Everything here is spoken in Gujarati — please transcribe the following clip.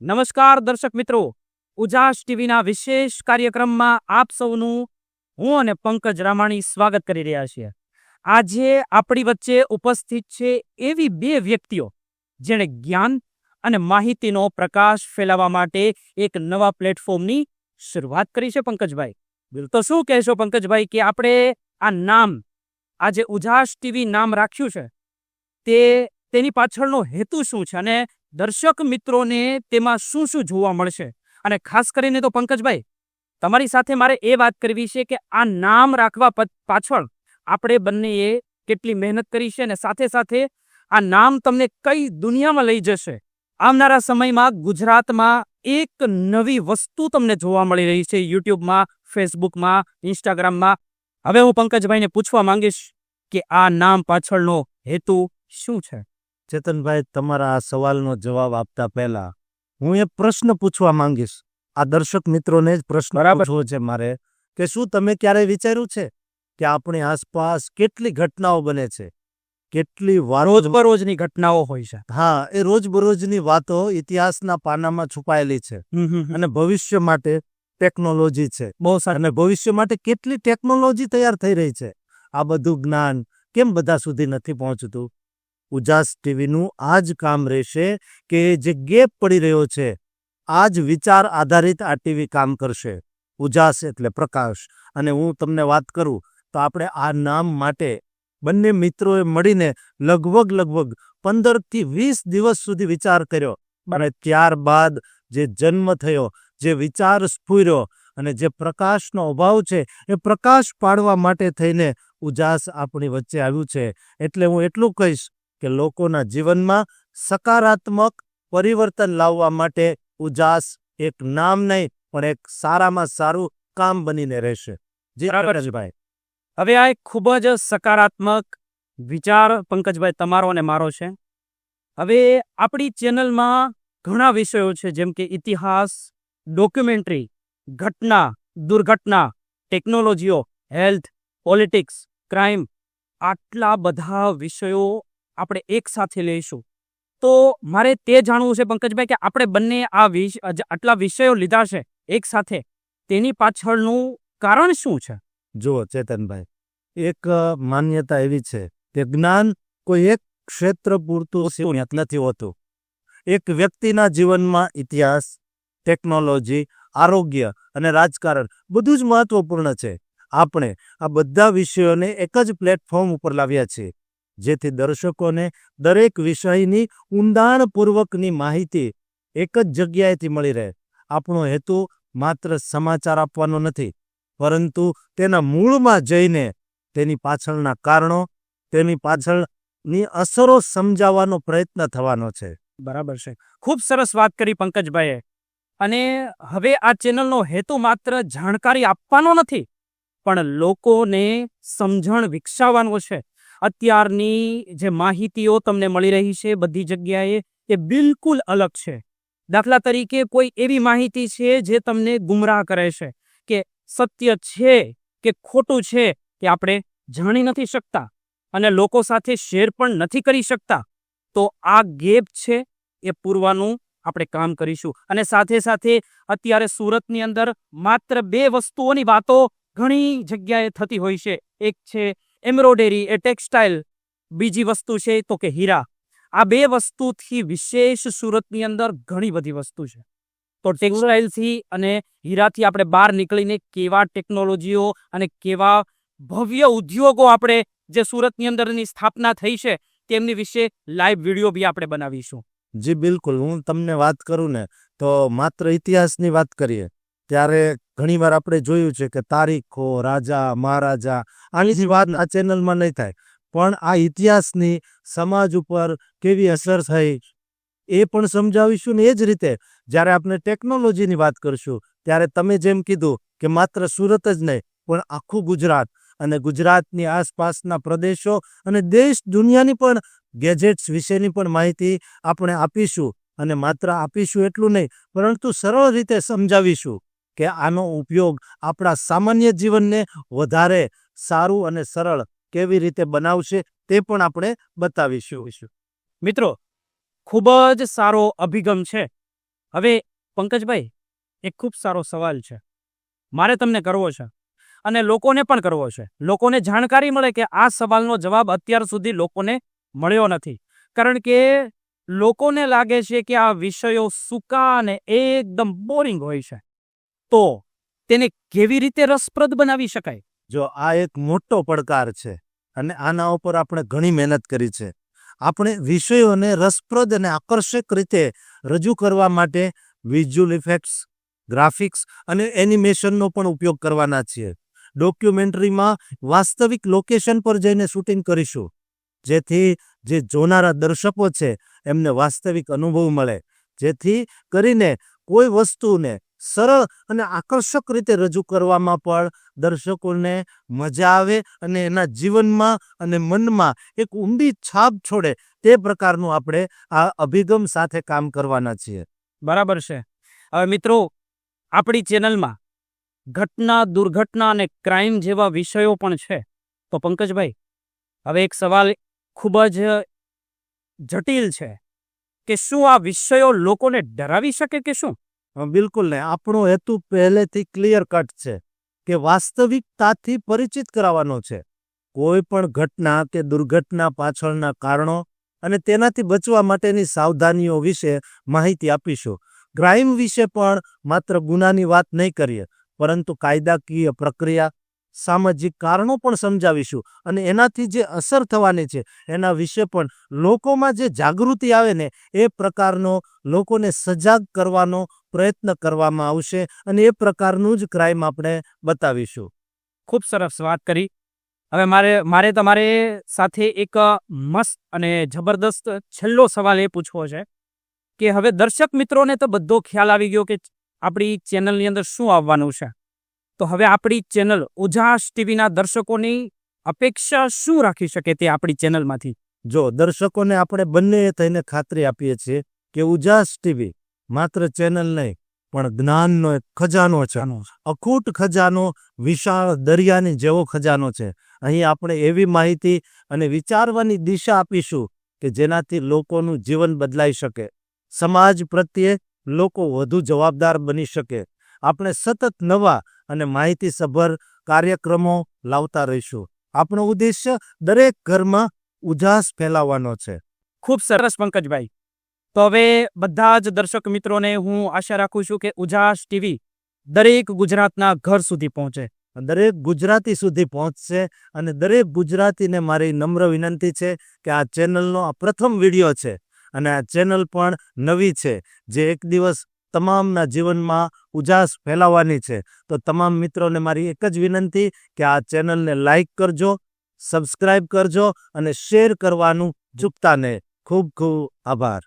નમસ્કાર દર્શક મિત્રો. ઉજાસ ટીવીના વિશેષ કાર્યક્રમમાં આપ સૌનું હું અને પંકજ રામાણી સ્વાગત કરી રહ્યા છીએ. આજે આપણી વચ્ચે ઉપસ્થિત છે એવી બે વ્યક્તિઓ, જેણે જ્ઞાન અને માહિતીનો પ્રકાશ ફેલાવવા માટે એક નવા પ્લેટફોર્મની શરૂઆત કરી છે પંકજભાઈ. બિલ તો શું કહેશો પંકજભાઈ કે આપણે આ નામ, આજે ઉજાસ ટીવી નામ રાખ્યું છે, તે તેની પાછળનો હેતુ શું છે અને દર્શક મિત્રોને તેમાં શું શું જોવા મળશે? અને ખાસ કરીને તો પંકજભાઈ, તમારી સાથે મારે એ વાત કરવી છે કે આ નામ રાખવા પાછળ આપણે બંનેએ કેટલી મહેનત કરી છે અને સાથે સાથે આ નામ તમને કઈ દુનિયામાં લઈ જશે? આવનારા સમયમાં ગુજરાતમાં એક નવી વસ્તુ તમને જોવા મળી રહી છે યુટ્યુબમાં, ફેસબુકમાં, ઇન્સ્ટાગ્રામમાં. હવે હું પંકજભાઈને પૂછવા માંગીશ કે આ નામ પાછળનો હેતુ શું છે? ચેતનભાઈ તમારા આ સવાલનો જવાબ આપતા પહેલા હું એ પ્રશ્ન પૂછવા માંગીશ. આ દર્શક મિત્રોને જ પ્રશ્ન. પૂછવો છે મારે કે શું તમે ક્યારેય વિચાર્યું છે કે આપણી આસપાસ કેટલી ઘટનાઓ બને છે? કેટલી રોજબરોજની ઘટનાઓ હોય છે. હા એ રોજબરોજની વાતો ઇતિહાસના પાનામાં છુપાયેલી છે અને ભવિષ્ય માટે ટેકનોલોજી છે. બહુ સારી અને ભવિષ્ય માટે કેટલી ટેકનોલોજી તૈયાર થઈ રહી છે? આ બધું જ્ઞાન કેમ બધા સુધી નથી પહોંચતું? ઉજાસ ટીવીનું આ જ કામ રહેશે કે જે ગેપ પડી રહ્યો છે. આ જ વિચાર આધારિત આ ટીવી કામ કરશે. ઉજાસ એટલે પ્રકાશ. અને હું તમને વાત કરું તો આપણે આ નામ માટે બંને મિત્રોએ મળીને લગભગ લગભગ પંદરથી વીસ દિવસ સુધી વિચાર કર્યો. અને ત્યારબાદ જે જન્મ થયો, જે વિચાર સ્ફૂર્યો અને જે પ્રકાશનો અભાવ છે એ પ્રકાશ પાડવા માટે થઈને ઉજાસ આપણી વચ્ચે આવ્યું છે. એટલે હું એટલું કહીશ કે લોકોના જીવનમાં સકારાત્મક પરિવર્તન લાવવા માટે ઉજાસ એક નામ નહીં પણ એક સારામાં સારું કામ બનીને રહેશે. જી બરાબર હવે આ એક ખૂબ જ સકારાત્મક વિચાર પંકજભાઈ તમારો અને મારો છે. હવે આપણી ચેનલમાં ઘણા વિષયો છે જેમ કે ઇતિહાસ ડોક્યુમેન્ટરી ઘટના દુર્ઘટના ટેકનોલોજીઓ હેલ્થ પોલિટિક્સ ક્રાઇમ આટલા બધા વિષયો આપણે એક સાથે લઈશું. તો મારે તે જાણવું છે પંકજભાઈ કે આપણે બંને આ આટલા વિષયો લીધા છે એક સાથે. તેની પાછળનું કારણ શું છે? જુઓ ચેતનભાઈ, એક માન્યતા એવી છે કે જ્ઞાન કોઈ એક ક્ષેત્ર પૂરતું સીમિત નથી હોતું. એક વ્યક્તિના જીવનમાં ઇતિહાસ, ટેકનોલોજી, આરોગ્ય અને રાજકારણ બધું જ મહત્વપૂર્ણ છે. આપણે આ બધા વિષયોને એક જ પ્લેટફોર્મ ઉપર લાવ્યા છીએ. જેથી દર્શકોને દરેક વિષયની ઊંડાણપૂર્વકની માહિતી એક જ જગ્યાએથી મળી રહે. આપણો હેતુ માત્ર સમાચાર આપવાનો નથી, પરંતુ તેના મૂળમાં જઈને તેની પાછળના કારણો, તેની પાછળની અસરો સમજાવવાનો પ્રયત્ન થવાનો છે. બરાબર છે. ખૂબ સરસ વાત કરી પંકજભાઈએ. અને હવે આ ચેનલનો હેતુ માત્ર જાણકારી આપવાનો નથી, પણ લોકોને સમજણ વિકસાવવાનો છે. અત્યારની જે માહિતીઓ તમને મળી રહી છે બધી જગ્યાએ એ બિલકુલ અલગ છે. દાખલા તરીકે કોઈ એવી માહિતી છે જે તમને ગુમરાહ કરે છે કે સત્ય છે કે ખોટું છે કે આપણે જાણી નથી શકતા અને લોકો સાથે શેર પણ નથી કરી શકતા, તો આ ગેપ છે એ પૂરવાનું આપણે કામ કરીશું. અને સાથે સાથે અત્યારે સુરતની અંદર માત્ર બે વસ્તુઓની વાતો ઘણી જગ્યાએ થતી હોય છે. એક છે એમ્બ્રોઇડરી, એ ટેક્સટાઇલ, બીજી વસ્તુ છે તો કે હીરા. આ બે વસ્તુથી વિશેષ સુરતની અંદર ઘણી બધી વસ્તુ છે. તો ટેક્સટાઇલથી અને હીરાથી આપણે બહાર નીકળીને કેવા ટેકનોલોજીઓ અને કેવા ભવ્ય ઉદ્યોગો આપણે જે સુરતની અંદરની સ્થાપના થઈ છે તેમની વિશે લાઈવ વીડિયો બી આપણે બનાવીશું. જી, બિલકુલ. હું તમને વાત કરું ને તો માત્ર ઇતિહાસની વાત કરીએ. ત્યારે ઘણીવાર આપણે જોયું છે કે તારીખો, રાજા, મહારાજા આની વાત આ ચેનલમાં નહીં થાય. પણ આ ઇતિહાસની સમાજ ઉપર કેવી અસર થઈ, એ પણ સમજાવીશું ને એ જ રીતે જ્યારે આપણે ટેકનોલોજીની વાત કરશું, ત્યારે તમે જેમ કીધું કે માત્ર સુરત જ નહીં, પણ આખું ગુજરાત અને ગુજરાતની આસપાસના પ્રદેશો અને દેશ દુનિયાની પણ ગેજેટ્સ વિશેની પણ માહિતી આપણે આપીશું. અને માત્ર આપીશું એટલું નહીં, પરંતુ સરળ રીતે સમજાવીશું. કે આનો ઉપયોગ આપણા સામાન્ય જીવનને વધારે સારું અને સરળ કેવી રીતે બનાવશે તે પણ આપણે બતાવીશું. મિત્રો, ખૂબ જ સારો અભિગમ છે. હવે, પંકજભાઈ, એક ખૂબ સારો સવાલ છે. મારે તમને કરવો છે અને લોકોને પણ કરવો છે. લોકોને જાણકારી મળે કે આ સવાલનો જવાબ અત્યાર સુધી લોકોને મળ્યો નથી. કારણ કે લોકોને લાગે છે કે આ વિષયો સૂકા અને એકદમ બોરિંગ હોય છે. તો તેને કેવી રીતે રસપ્રદ બનાવી શકાય? જો આ એક મોટો પડકાર છે અને આના ઉપર આપણે ઘણી મહેનત કરી છે. આપણે વિષયોને રસપ્રદ અને આકર્ષક રીતે રજૂ કરવા માટે વિઝ્યુઅલ ઇફેક્ટ્સ, ગ્રાફિક્સ અને એનિમેશનનો પણ ઉપયોગ કરવાના છીએ. ડોક્યુમેન્ટરીમાં વાસ્તવિક લોકેશન પર જઈને શૂટિંગ કરીશું, જેથી જે જોનારા દર્શકો છે, એમને વાસ્તવિક અનુભવ મળે, જેથી કરીને કોઈ વસ્તુને સરળ અને આકર્ષક રીતે રજૂ કરવામાં પણ દર્શકોને મજા આવે અને એના જીવનમાં અને મનમાં એક ઊંડી છાપ છોડે તે પ્રકારનું આપણે આ અભિગમ સાથે કામ કરવાના છીએ. બરાબર છે. હવે મિત્રો, આપણી ચેનલમાં ઘટના, દુર્ઘટના અને ક્રાઇમ જેવા વિષયો પણ છે. તો પંકજભાઈ, હવે એક સવાલ ખૂબ જ જટિલ છે કે શું આ વિષયો લોકોને ડરાવી શકે કે શું? બિલકુલ નહીં. આપણો હેતુ પહેલેથી ક્લિયર કટ છે કે વાસ્તવિકતાથી પરિચિત કરાવવાનો છે. કોઈ પણ ઘટના કે દુર્ઘટના પાછળના કારણો અને તેનાથી બચવા માટેની સાવધાનીઓ વિશે માહિતી આપીશું. ક્રાઇમ વિશે પણ માત્ર ગુનાની વાત નહીં કરીએ, પરંતુ કાયદાકીય પ્રક્રિયા સામાજિક કારણો પણ સમજાવીશું અને એનાથી જે અસર થવાની છે, એના વિશે પણ લોકોમાં જે જાગૃતિ આવે ને, એ પ્રકારનો લોકોને સજાગ કરવાનો પ્રયત્ન કરવામાં આવશે અને એ પ્રકારનું જ ક્રાઇમ આપણે બતાવીશું. ખૂબ સરસ વાત કરી. હવે મારે મારે તમારે સાથે એક મસ્ત અને જબરદસ્ત છેલ્લો સવાલ એ પૂછવો છે કે હવે દર્શક મિત્રોને તો બધો ખ્યાલ આવી ગયો કે આપણી ચેનલની અંદર શું આવવાનું છે? તો હવે આપણી ચેનલ ઉજાસ ટીવીના દર્શકોની અપેક્ષા શું રાખી શકે તે આપણી ચેનલમાંથી? જો દર્શકોને આપણે બંને થઈને ખાતરી આપીએ છીએ કે ઉજાસ ટીવી માત્ર ચેનલ નહીં પણ જ્ઞાનનો એક ખજાનો છે. અખૂટ ખજાનો વિશાળ દરિયાની જેવો ખજાનો છે. અહીં આપણે એવી માહિતી અને વિચારવાની દિશા આપીશું કે જેનાથી લોકોનું જીવન બદલાઈ શકે. સમાજ પ્રત્યે લોકો વધુ જવાબદાર બની શકે. આપણે સતત નવા અને માહિતીસભર કાર્યક્રમો લાવતા રહીશું. આપણો ઉદ્દેશ્ય દરેક ઘરમાં ઉજાસ ફેલાવવાનો છે. ખૂબ સરસ પંકજભાઈ. તો હવે બધા જ દર્શક મિત્રોને હું આશા રાખું છું કે ઉજાસ ટીવી દરેક ગુજરાતના ઘર સુધી પહોંચે. દરેક ગુજરાતી સુધી પહોંચશે અને દરેક ગુજરાતીને મારી નમ્ર વિનંતી છે કે આ ચેનલનો આ પ્રથમ વીડિયો છે અને આ ચેનલ પણ નવી છે. જે એક દિવસ તમામના જીવનમાં ઉજાસ ફેલાવવાની છે. તો તમામ મિત્રોને મારી એક જ વિનંતી કે આ ચેનલને લાઈક કરજો, સબસ્ક્રાઇબ કરજો અને શેર કરવાનું ચૂકતા નહીં. ખૂબ ખૂબ આભાર.